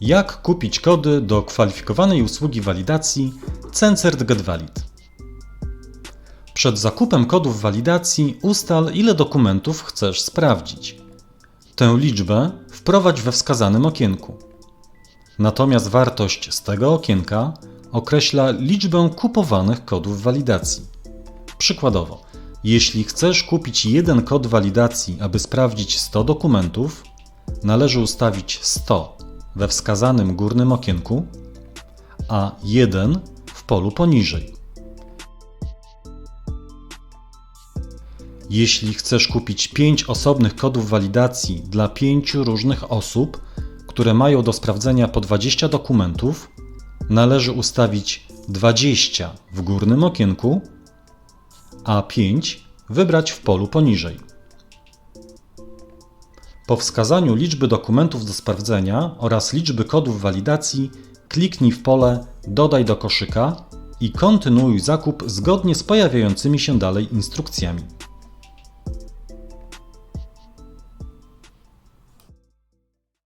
Jak kupić kody do kwalifikowanej usługi walidacji Censelt GetValid? Przed zakupem kodów walidacji ustal, ile dokumentów chcesz sprawdzić. Tę liczbę wprowadź we wskazanym okienku. Natomiast wartość z tego okienka określa liczbę kupowanych kodów walidacji. Przykładowo, jeśli chcesz kupić jeden kod walidacji, aby sprawdzić 100 dokumentów, należy ustawić 100 we wskazanym górnym okienku, a 1 w polu poniżej. Jeśli chcesz kupić 5 osobnych kodów walidacji dla 5 różnych osób, które mają do sprawdzenia po 20 dokumentów, należy ustawić 20 w górnym okienku, a 5 wybrać w polu poniżej. Po wskazaniu liczby dokumentów do sprawdzenia oraz liczby kodów walidacji, kliknij w pole Dodaj do koszyka i kontynuuj zakup zgodnie z pojawiającymi się dalej instrukcjami.